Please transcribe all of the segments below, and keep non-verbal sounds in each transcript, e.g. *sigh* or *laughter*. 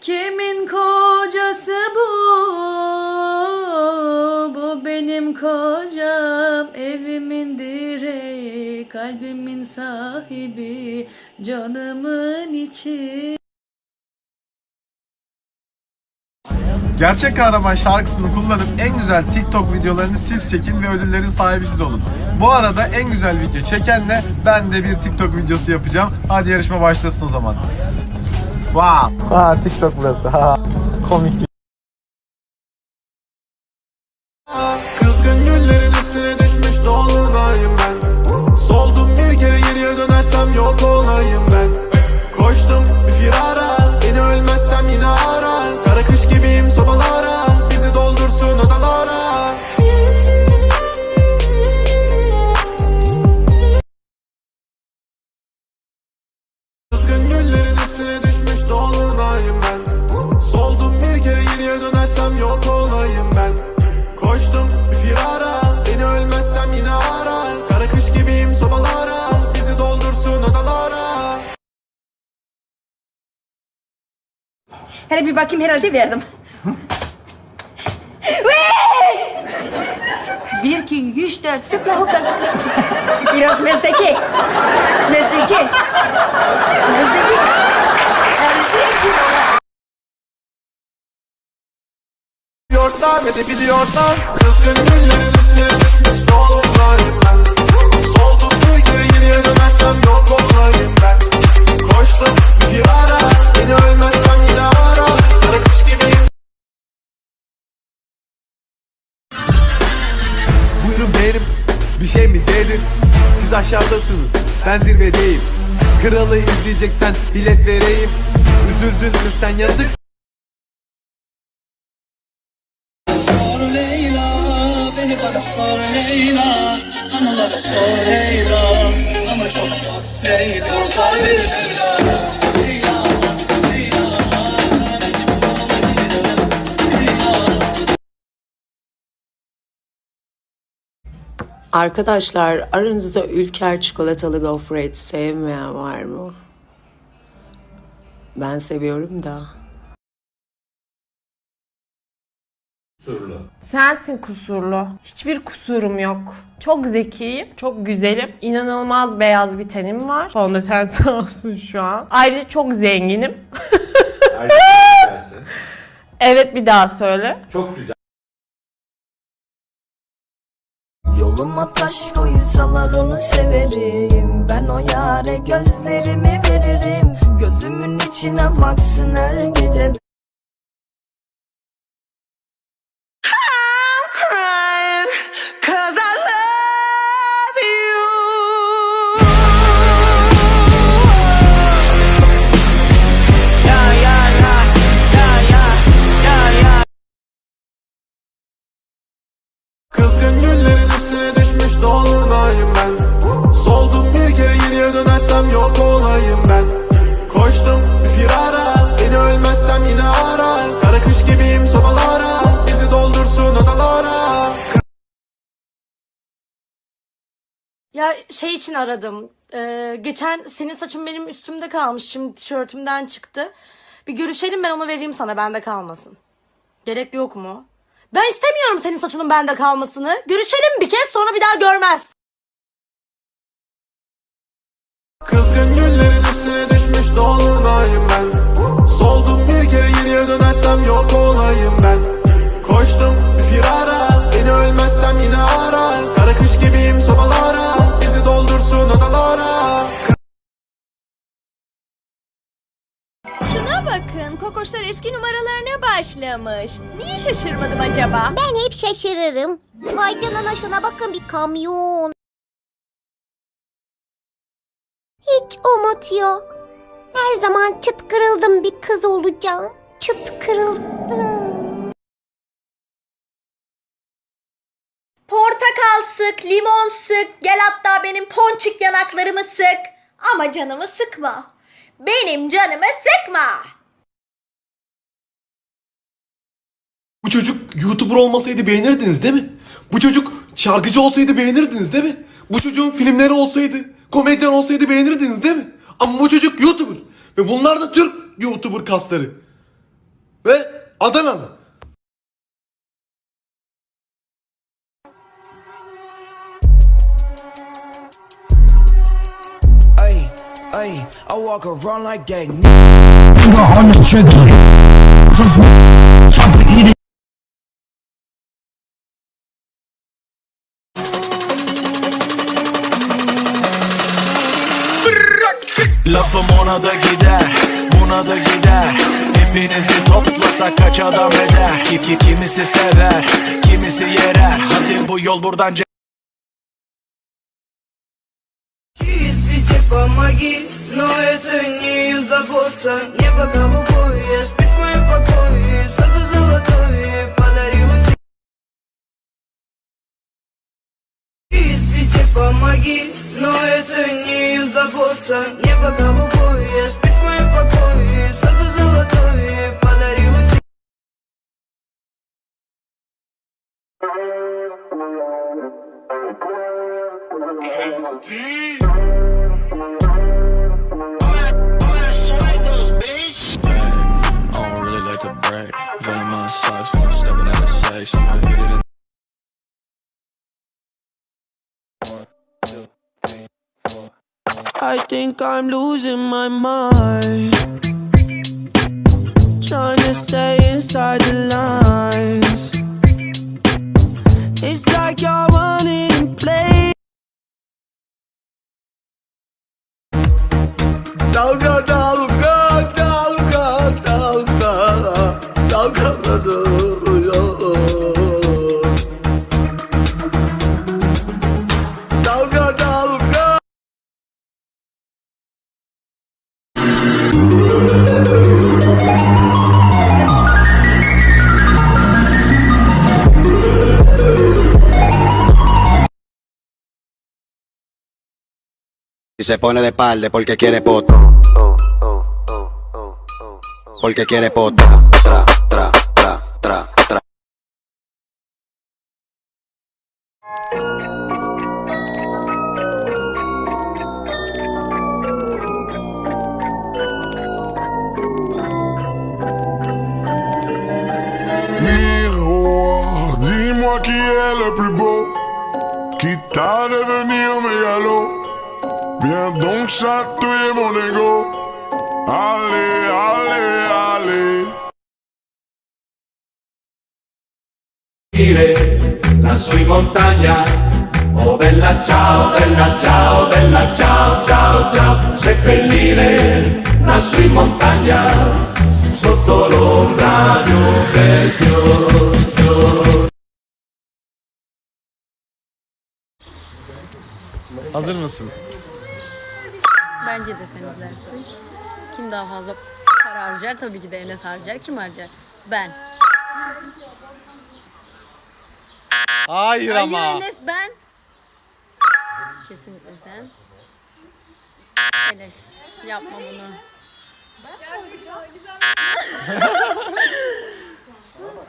Kimin kocası bu? Bu benim kocam, evimin direği, kalbimin sahibi, canımın içi. Gerçek Kahraman şarkısını kullanıp en güzel TikTok videolarını siz çekin ve ödüllerin sahibi siz olun. Bu arada en güzel video çekenle ben de bir TikTok videosu yapacağım. Hadi yarışma başlasın o zaman. Wow. Ha TikTok burası. Ha. Komik Hele bir bakayım herhalde verdim. bir, iki, üç, dört, sıfır, hopla, zıpla. Biraz. Mezdeki. Mezdeki. Mezdeki. Biliyorsan ve de biliyorsan Kızgın güllerin bir şey mi dedim Siz aşağıdasınız. Ben zirvedeyim. Kralı izleyeceksen bilet vereyim. Üzüldün mü sen? Yazık. Sor beni bana sor Leyla. Anılara sor Leyla, ama çok sor Leyla. Sor Leyla Arkadaşlar aranızda ülker çikolatalı gofret sevmeyen var mı? Ben seviyorum da. Sensin kusurlu. Hiçbir kusurum yok. Çok zekiyim, çok güzelim. İnanılmaz beyaz bir tenim var. Fondöten *laughs* sağ olsun şu an. Ayrıca çok zenginim. *laughs* evet bir daha söyle. Yoluma taş koysalar onu severim. Ben o yare gözlerimi veririm. Gözümün içine baksın her gece Ya şey için aradım. Ee, geçen senin saçın benim üstümde kalmış. Şimdi tişörtümden çıktı. Bir görüşelim ben onu vereyim sana bende kalmasın. Gerek yok mu? Ben istemiyorum senin saçının bende kalmasını. Görüşelim bir kez sonra bir daha görmez. Kızgın güllerin üstüne düşmüş dolunayım ben Soldum bir kere geriye dönersem yok olayım ben Koştum firara Beni ölmezsem yine ara kokoşlar eski numaralarına başlamış Niye şaşırmadım acaba? Ben hep şaşırırım Vay canına şuna bakın bir kamyon Hiç umut yok Her zaman çıt kırıldım bir kız olacağım Çıt kırıldım Portakal sık, limon sık, gel hatta benim ponçik yanaklarımı sık. Ama canımı sıkma. Benim canımı sıkma. Bu çocuk YouTuber olmasaydı beğenirdiniz değil mi? Bu çocuk şarkıcı olsaydı beğenirdiniz değil mi? Bu çocuğun filmleri olsaydı, komedyen olsaydı beğenirdiniz değil mi? Ama bu çocuk YouTuber. Ve bunlar da Türk YouTuber kasları. Adanalı. Ay, ay, I walk around like that. Finger on the trigger. ona da gider, buna da gider Hepinizi toplasak kaç adam eder ki, ki Kimisi sever, kimisi yerer Hadi bu yol buradan ce- Свете помоги, но это не забота Небо голубое, спишь в моем покое Что-то золотое подарил Свете помоги, но это не забота Небо голубое, I think I'm losing my mind. Trying to stay inside the lines. It's like you're running and play. No, no, no. Y se pone de palde porque quiere poto. Porque quiere poto. Tra, tra, tra, tra, tra. Miroir, dis-moi qui est le plus beau, quitte à devenir mégalo. Viens donc chatouiller mon ego. Allez, allez, allez. lassù in montagna. Oh bella ciao, bella ciao, bella ciao, ciao, ciao. Seppellire lassù in montagna, sotto l'ombra di un bel fior. Hazır mısın? Bence de sen izlersin. Kim daha fazla para harcar? Tabii ki de Enes harcar. Kim harcar? Ben. Hayır Hayır ama. Enes ben. Kesinlikle sen. Enes yapma bunu.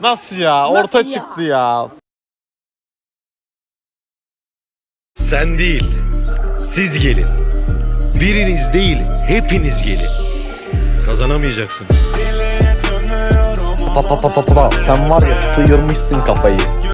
*laughs* Nasıl ya? Orta Nasıl ya? çıktı ya. Sen değil, siz gelin. Biriniz değil, hepiniz gelin. Kazanamayacaksın. Pa pa pa pa pa. Sen var ya sıyırmışsın kafayı.